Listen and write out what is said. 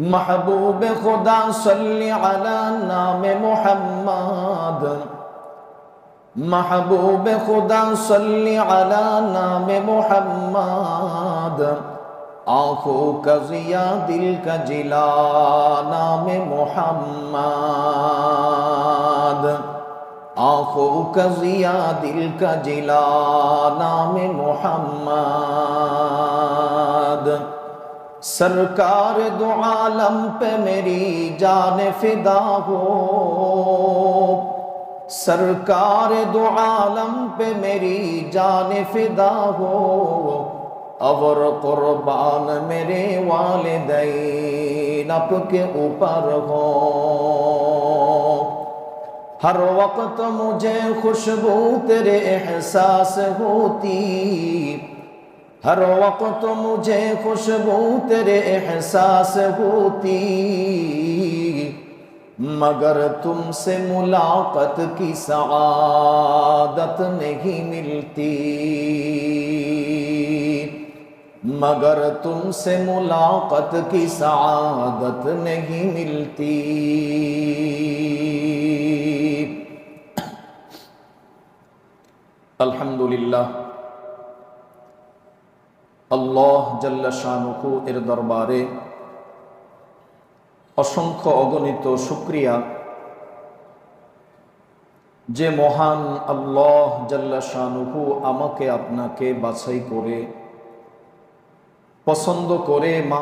محبوب خدا صلی علی نام محمد. محبوب خدا صلی علی نام محمد. آنکھوں کا ضیا دل کا جلا نام محمد. آنکھوں کا ضیا دل کا جلا نام محمد. سرکار دو عالم پہ میری جان فدا ہو۔ سرکار دو عالم پہ میری جان فدا ہو۔ اور قربان میرے والدین آپ کے اوپر ہو۔ ہر وقت مجھے خوشبو تیرے احساس ہوتی۔ ہر وقت مجھے خوشبو تیرے احساس ہوتی، مگر تم سے ملاقات کی سعادت نہیں ملتی۔ مگر تم سے ملاقات کی سعادت نہیں ملتی۔ الحمدللہ۔ আল্লাহ জাল্লা শাহনুকু এর দরবারে অসংখ্য অগণিত শুক্রিয়া। যে মহান আল্লাহ জাল্লা শাহনুকু আমাকে আপনাকে বাছাই করে, পছন্দ করে মা